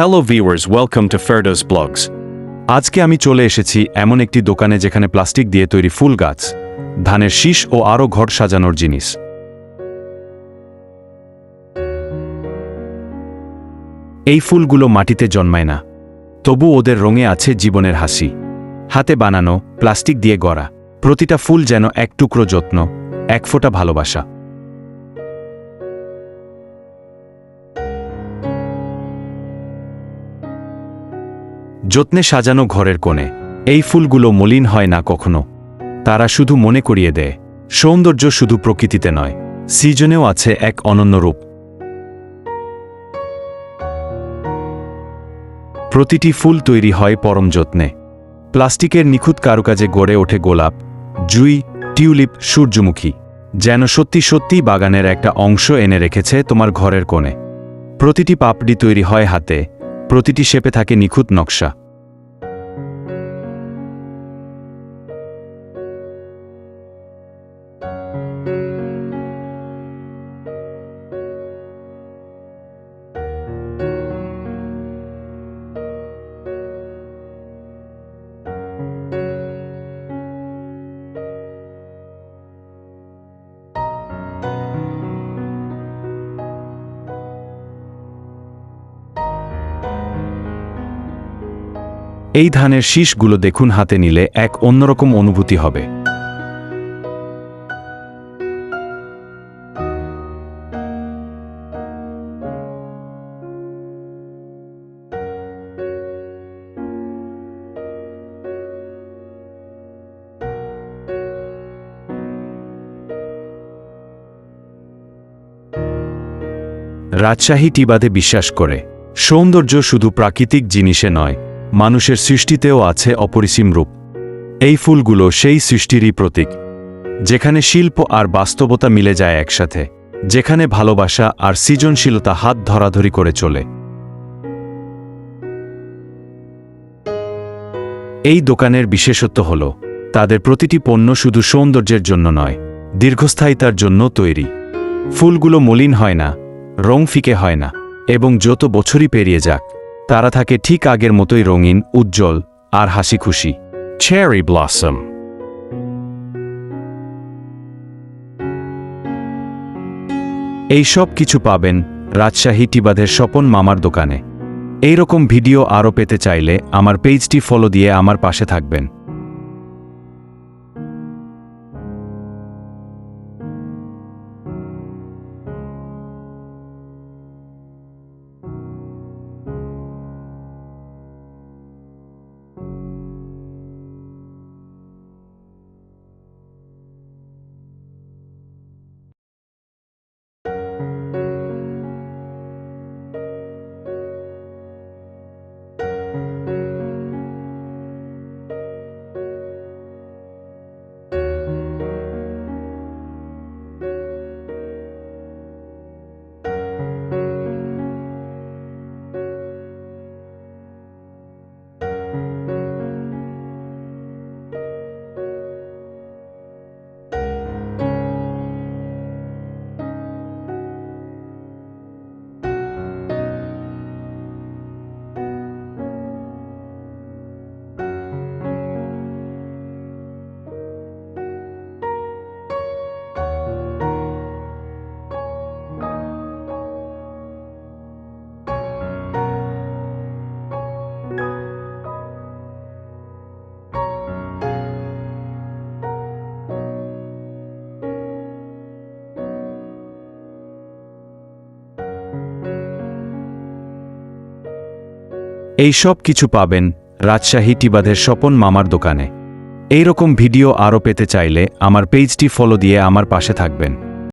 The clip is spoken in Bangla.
Hello viewers welcome to Ferdous blogs আজকে আমি চলে এসেছি এমন একটি দোকানে যেখানে প্লাস্টিক দিয়ে তৈরি ফুল গাছ, ধানের শীষ ও আরও ঘর সাজানোর জিনিস। এই ফুলগুলো মাটিতে জন্মায় না, তবু ওদের রঙে আছে জীবনের হাসি। হাতে বানানো, প্লাস্টিক দিয়ে গড়া, প্রতিটা ফুল যেন এক টুকরো যত্ন, এক ফোঁটা ভালোবাসা। যত্নে সাজানো ঘরের কোণে। এই ফুলগুলো মলিন হয় না কখনো। তারা শুধু মনে করিয়ে দেয়, সৌন্দর্য শুধু প্রকৃতিতে নয়, সিজনেও আছে এক অনন্য রূপ। প্রতিটি ফুল তৈরি হয় পরম যত্নে। প্লাস্টিকের নিখুঁত কারুকাজে গড়ে ওঠে গোলাপ, জুই, টিউলিপ, সূর্যমুখী, যেন সত্যি সত্যি বাগানের একটা অংশ এনে রেখেছে তোমার ঘরের কোণে। প্রতিটি পাপড়ি তৈরি হয় হাতে, প্রতিটি শেপে থাকে নিখুঁত নকশা। এই ধানের শীষগুলো দেখুন হাতে নিলে এক অন্যরকম অনুভূতি হবে। রাজশাহী টিবাদে বিশ্বাস করে, সৌন্দর্য শুধু প্রাকৃতিক জিনিসে নয় মানুষের সৃষ্টিতেও আছে অপরিসীম রূপ। এই ফুলগুলো সেই সৃষ্টিরই প্রতীক, যেখানে শিল্প আর বাস্তবতা মিলে যায় একসাথে, যেখানে ভালোবাসা আর সৃজনশীলতা হাত ধরাধরি করে চলে। এই দোকানের বিশেষত্ব হল, তাদের প্রতিটি পণ্য শুধু সৌন্দর্যের জন্য নয়, দীর্ঘস্থায়িতার জন্য তৈরি। ফুলগুলো মলিন হয় না, রং ফিকে হয় না, এবং যত বছরই পেরিয়ে যাক তারা থাকে ঠিক আগের মতোই রঙিন, উজ্জ্বল আর হাসি খুশি চেরি ব্লসম এই সব কিছু পাবেন রাজশাহী টিবাদের স্বপন মামার দোকানে। এইরকম ভিডিও আরও পেতে চাইলে আমার পেজটি ফলো দিয়ে আমার পাশে থাকবেন। এই সব কিছু পাবেন রাজশাহী টিবাদের স্বপন মামার দোকানে। এইরকম ভিডিও আরও পেতে চাইলে আমার পেজটি ফলো দিয়ে আমার পাশে থাকবেন।